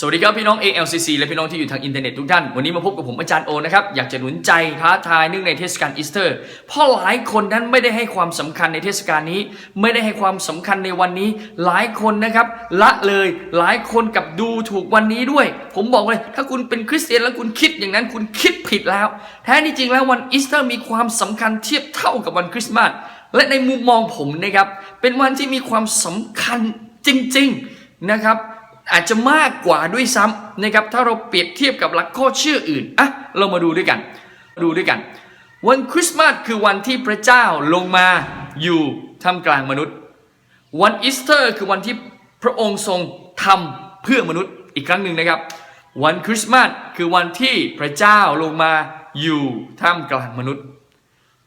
สวัสดีครับพี่น้อง ALCC และพี่น้องที่อยู่ทางอินเทอร์เน็ตทุกท่าน วันนี้มาพบกับผมอาจารย์โอนะครับ อยากจะหนุนใจท้าทายเนื่องในเทศกาลอีสเตอร์ เพราะหลายคนนั้นไม่ได้ให้ความสำคัญในเทศกาลนี้ ไม่ได้ให้ความสำคัญในวันนี้ หลายคนนะครับละเลยหลายคนกับดูถูกวันนี้ด้วย ผมบอกเลย ถ้าคุณเป็นคริสเตียนแล้วคุณคิดอย่างนั้นคุณคิดผิดแล้ว แท้ที่จริงแล้ววันอีสเตอร์มีความสำคัญเทียบเท่ากับวันคริสต์มาสและในมุมมองผมนะครับเป็นวันที่มีความสำคัญจริง ๆนะครับ อาจจะมากกว่าด้วยซ้ำนะครับถ้าเราเปรียบเทียบกับหลักข้อเชื่ออื่นอะเรามาดูด้วยกันดูด้วยกัน วันคริสต์มาสคือวันที่พระเจ้าลงมาอยู่ท่ามกลางมนุษย์ วันอีสเตอร์ คือวันที่พระองค์ทรงทำเพื่อมนุษย์อีกครั้งหนึ่งนะครับ วันคริสต์มาสคือวันที่พระเจ้าลงมาอยู่ท่ามกลางมนุษย์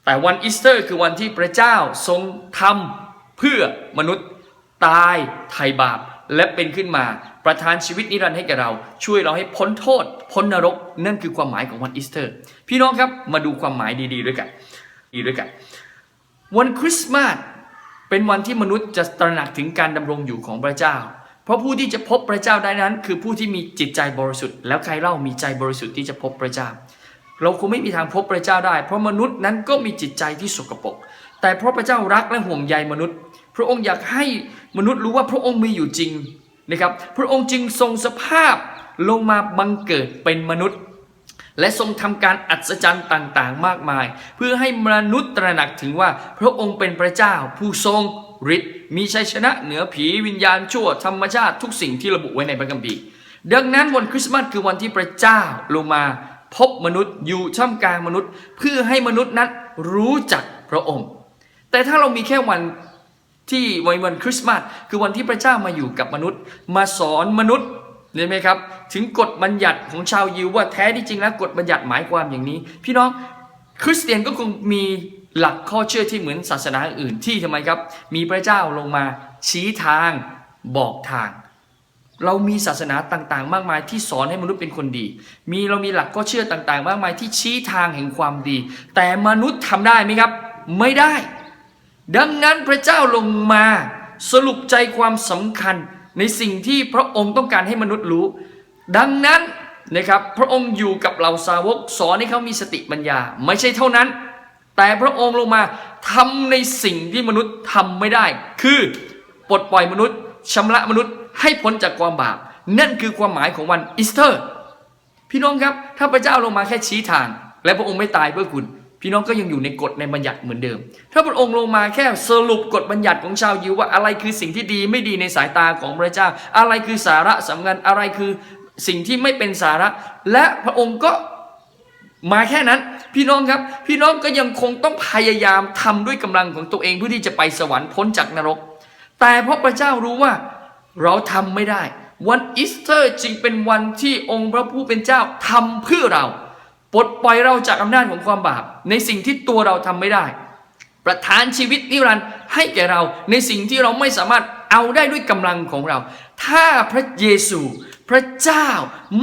แต่วันอีสเตอร์คือวันที่พระเจ้าทรงทำเพื่อมนุษย์ตายไถ่บาปและเป็นขึ้นมา ประทานชีวิตนิรันดร์ให้แก่เรา ช่วยเราให้พ้นโทษ พ้นนรก นั่นคือความหมายของวันอีสเตอร์ พี่น้องครับมาดูความหมายดีๆด้วยกันดีด้วยกัน วันคริสต์มาสเป็นวันที่มนุษย์จะตระหนักถึงการดำรงอยู่ของพระเจ้า เพราะผู้ที่จะพบพระเจ้าได้นั้น คือผู้ที่มีจิตใจบริสุทธิ์ แล้วใครเล่ามีใจบริสุทธิ์ที่จะพบพระเจ้า เราคงไม่มีทางพบพระเจ้าได้ เพราะมนุษย์นั้นก็มีจิตใจที่สกปรก แต่เพราะพระเจ้ารักและห่วงใยมนุษย์ พระองค์อยากให้มนุษย์รู้ว่าพระองค์มีอยู่จริง นะครับพระองค์จึงทรงสภาพลงมาบังเกิดเป็นมนุษย์ และทรงทำการอัศจรรย์ต่างๆ มากมาย เพื่อให้มนุษย์ตระหนักถึงว่าพระองค์เป็นพระเจ้าผู้ทรงฤทธิ์มีชัยชนะเหนือผีวิญญาณชั่วธรรมชาติทุกสิ่งที่ระบุไว้ในพระคัมภีร์ดังนั้นวันคริสต์มาสคือวันที่พระเจ้าลงมาพบมนุษย์อยู่ท่ามกลางมนุษย์ เพื่อให้มนุษย์นั้นรู้จักพระองค์ แต่ถ้าเรามีแค่วัน ที่วันวันคริสต์มาสคือวันที่พระเจ้ามาอยู่กับมนุษย์ มาสอนมนุษย์เห็นไหมครับ ถึงกฎบัญญัติของชาวยิวว่าแท้ที่จริงแล้วกฎบัญญัติหมายความอย่างนี้ พี่น้องคริสเตียนก็คงมีหลักข้อเชื่อที่เหมือนศาสนาอื่นที่ทำไมครับ มีพระเจ้าลงมาชี้ทางบอกทาง เรามีศาสนาต่างๆ มากมายที่สอนให้มนุษย์เป็นคนดี มีเรามีหลักข้อเชื่อต่างๆ มากมายที่ชี้ทางแห่งความดี แต่มนุษย์ทำได้ไหมครับ ไม่ได้ ดังนั้นพระเจ้าลงมาสรุปใจความสำคัญในสิ่งที่พระองค์ต้องการให้มนุษย์รู้ ดังนั้นนะครับพระองค์อยู่กับเหล่าสาวกสอนให้เขามีสติปัญญา ไม่ใช่เท่านั้น แต่พระองค์ลงมาทำในสิ่งที่มนุษย์ทำไม่ได้ คือปลดปล่อยมนุษย์ชำระมนุษย์ให้พ้นจากความบาป นั่นคือความหมายของวันอีสเตอร์ พี่น้องครับ ถ้าพระเจ้าลงมาแค่ชี้ทาง และพระองค์ไม่ตายเพื่อคุณ พี่น้องก็ยังอยู่ในกฎในบัญญัติเหมือนเดิม ถ้าพระองค์ลงมาแค่สรุปกฎบัญญัติของชาวยิวว่าอะไรคือสิ่งที่ดีไม่ดีในสายตาของพระเจ้า อะไรคือสาระสำคัญอะไรคือสิ่งที่ไม่เป็นสาระ และพระองค์ก็มาแค่นั้น พี่น้องครับ พี่น้องก็ยังคงต้องพยายามทำด้วยกำลังของตัวเองเพื่อที่จะไปสวรรค์พ้นจากนรก แต่เพราะพระเจ้ารู้ว่าเราทำไม่ได้ วันอีสเตอร์จึงเป็นวันที่องค์พระผู้เป็นเจ้าทำเพื่อเรา ปลดปล่อยเราจากอำนาจของความบาป ในสิ่งที่ตัวเราทำไม่ได้ ประทานชีวิตนิรันดร์ให้แก่เราในสิ่งที่เราไม่สามารถเอาได้ด้วยกำลังของเรา ถ้าพระเยซูพระเจ้า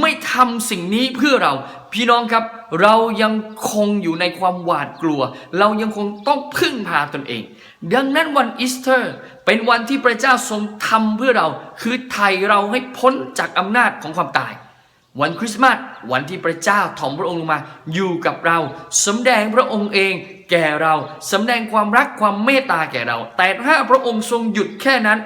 ไม่ทำสิ่งนี้เพื่อเรา พี่น้องครับ เรายังคงอยู่ในความหวาดกลัว เรายังคงต้องพึ่งพาตนเอง ดังนั้นวันอีสเตอร์ เป็นวันที่พระเจ้าทรงทำเพื่อเรา คือไถ่เราให้พ้นจากอำนาจของความตาย วันคริสต์มาสวันที่พระเจ้าถ่อมพระองค์ลงมา อยู่กับเราสำแดงพระองค์เองแก่เราสำแดงความรักความเมตตาแก่เรา แต่ถ้าพระองค์ทรงหยุดแค่นั้น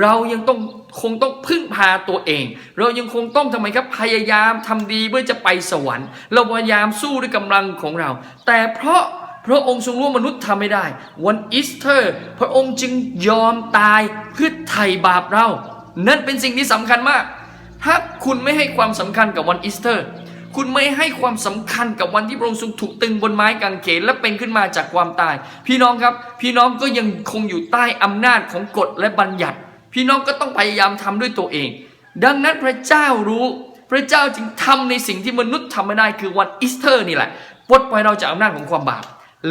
เรายังต้องคงต้องพึ่งพาตัวเอง เรายังคงต้องทำไมครับพยายามทำดีเพื่อจะไปสวรรค์ เราพยายามสู้ด้วยกำลังของเรา แต่เพราะพระองค์ทรงรู้มนุษย์ทำไม่ได้ วันอีสเตอร์ พระองค์จึงยอมตายเพื่อไถ่บาปเรา นั่นเป็นสิ่งที่สำคัญมาก ถ้าคุณไม่ให้ความสำคัญกับวันอีสเตอร์ คุณไม่ให้ความสำคัญกับวันที่พระองค์ทรงถูกตึงบนไม้กางเขนและเป็นขึ้นมาจากความตาย พี่น้องครับ พี่น้องก็ยังคงอยู่ใต้อำนาจของกฎและบัญญัติ พี่น้องก็ต้องพยายามทำด้วยตัวเอง ดังนั้นพระเจ้ารู้พระเจ้าจึงทำในสิ่งที่มนุษย์ทำไม่ได้คือวันอีสเตอร์นี่แหละปลดปล่อยเราจากอำนาจของความบาป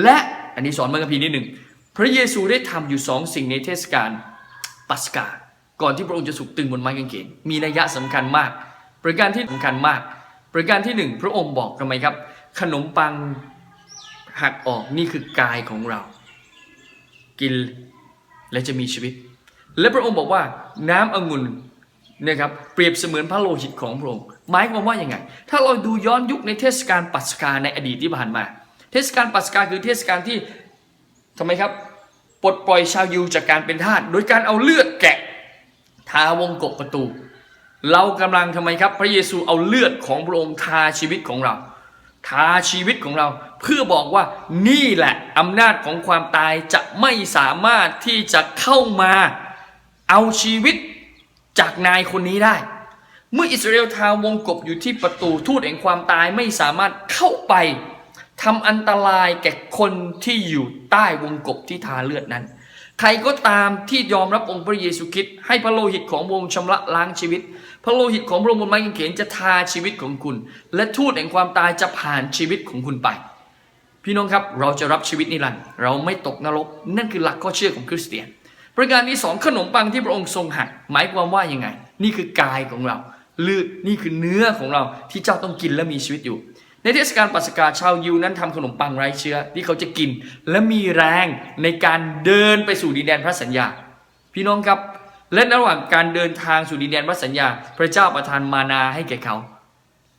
และอันนี้สอนเมื่อกี้นิดหนึ่งพระเยซูได้ทำอยู่สองสิ่งในเทศกาลปัสกา ก่อนที่พระองค์จะถูกตึงบนไม้กางเขนมีนัยยะสำคัญมาก ประการที่สำคัญมาก ประการที่หนึ่งพระองค์บอกทำไมครับ ขนมปังหักออกนี่คือกายของเรา กินและจะมีชีวิต และพระองค์บอกว่าน้ำองุ่นนะครับเปรียบเสมือนพระโลหิตของพระองค์หมายความว่าอย่างไง ถ้าเราดูย้อนยุคในเทศกาลปัสกาในอดีตที่ผ่านมา เทศกาลปัสกาคือเทศกาลที่ทำไมครับปลดปล่อยชาวยิวจากการเป็นทาสโดยการเอาเลือดแกะ ทาวงกบประตู เรากำลังทำไมครับ พระเยซูเอาเลือดของพระองค์ทาชีวิตของเราทาชีวิตของเราเพื่อบอกว่านี่แหละอำนาจของความตายจะไม่สามารถที่จะเข้ามาเอาชีวิตจากนายคนนี้ได้ เมื่ออิสราเอลทาวงกบอยู่ที่ประตูทูตแห่งความตายไม่สามารถเข้าไปทำอันตรายแก่คนที่อยู่ใต้วงกบที่ทาเลือดนั้น ใครก็ตามที่ยอมรับองค์พระเยซูคริสต์ให้พระโลหิตของพระองค์ชำระล้างชีวิต พระโลหิตของพระองค์บนไม้กางเขนจะทาชีวิตของคุณ และทูตแห่งความตายจะผ่านชีวิตของคุณไป พี่น้องครับเราจะรับชีวิตนิรันดร์เราไม่ตกนรก นั่นคือหลักข้อเชื่อของคริสเตียน ประการที่สองขนมปังที่พระองค์ทรงหักหมายความว่ายังไง นี่คือกายของเราเลือดนี่คือเนื้อของเราที่เจ้าต้องกินและมีชีวิตอยู่ ในเทศกาลปัสกาชาวยิวนั้นทำขนมปังไร้เชื้อที่เขาจะกิน และมีแรงในการเดินไปสู่ดินแดนพระสัญญา พี่น้องครับ และระหว่างการเดินทางสู่ดินแดนพระสัญญา พระเจ้าประทานมานาให้แก่เขา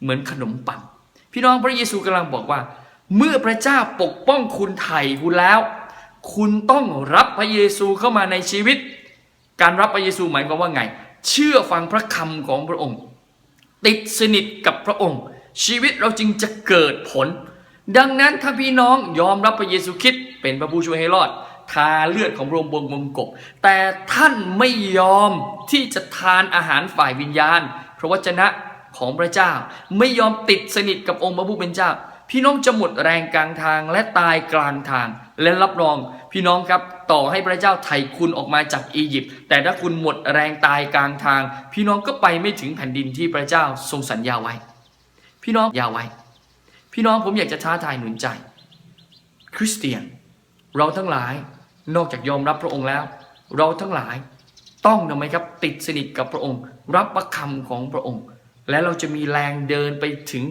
เหมือนขนมปัง พี่น้องพระเยซูกำลังบอกว่า เมื่อพระเจ้าปกป้องคุณไถ่คุณแล้ว คุณต้องรับพระเยซูเข้ามาในชีวิต การรับพระเยซูหมายความว่าไง เชื่อฟังพระคำของพระองค์ ติดสนิทกับพระองค์ ชีวิตเราจึงจะเกิดผล ดังนั้นถ้าพี่น้องยอมรับพระเยซูคริสต์เป็นพระผู้ช่วยให้รอด ทาเลือดของพระองค์บนวงกบแต่ท่านไม่ยอมที่จะทานอาหารฝ่ายวิญญาณ พระวจนะของพระเจ้า ไม่ยอมติดสนิทกับองค์พระผู้เป็นเจ้า พี่น้องจะหมดแรงกลางทางและตายกลางทางและรับรองพี่น้องครับต่อให้พระเจ้าไถ่คุณออกมาจากอียิปต์แต่ถ้าคุณหมดแรงตายกลางทาง พี่น้องก็ไปไม่ถึงแผ่นดินที่พระเจ้าทรงสัญญาไว้ พี่น้องอย่าไว้ พี่น้องผมอยากจะท้าทายหนุนใจ คริสเตียน เราทั้งหลายนอกจากยอมรับพระองค์แล้ว เราทั้งหลายต้องทำไมครับติดสนิทกับพระองค์ รับพระคำของพระองค์ และเราจะมีแรงเดินไปถึง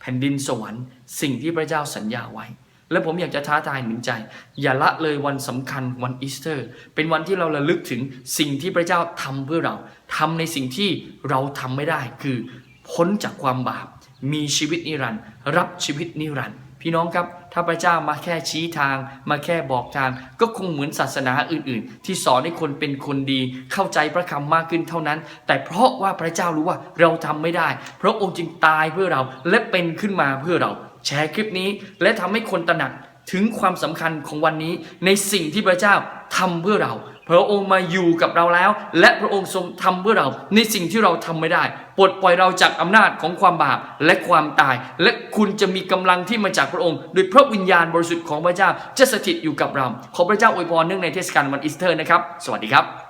แผ่นดินสวรรค์ สิ่งที่พระเจ้าสัญญาไว้ และผมอยากจะท้าทายหนุนใจ อย่าละเลยวันสำคัญวันอีสเตอร์ เป็นวันที่เราระลึกถึงสิ่งที่พระเจ้าทำเพื่อเราทำในสิ่งที่เราทำไม่ได้คือพ้นจากความบาป มีชีวิตนิรันดร์รับชีวิตนิรันดร์พี่น้องครับ ถ้าพระเจ้ามาแค่ชี้ทาง มาแค่บอกทาง ก็คงเหมือนศาสนาอื่น ๆ ที่สอนให้คนเป็นคนดี เข้าใจพระคำมากขึ้นเท่านั้น แต่เพราะว่าพระเจ้ารู้ว่าเราทำไม่ได้ พระองค์จึงตายเพื่อเราและเป็นขึ้นมาเพื่อเรา แชร์คลิปนี้ และทำให้คนตระหนักถึงความสำคัญของวันนี้ในสิ่งที่พระเจ้าทำเพื่อเรา พระองค์มาอยู่กับเราแล้ว และพระองค์ทรงทำเพื่อเราในสิ่งที่เราทำไม่ได้ ปลดปล่อยเราจากอำนาจของความบาปและความตาย และคุณจะมีกำลังที่มาจากพระองค์ โดยพระวิญญาณบริสุทธิ์ของพระเจ้าจะสถิตอยู่กับเรา ขอพระเจ้าอวยพรเนื่องในเทศกาลวันอีสเตอร์นะครับ สวัสดีครับ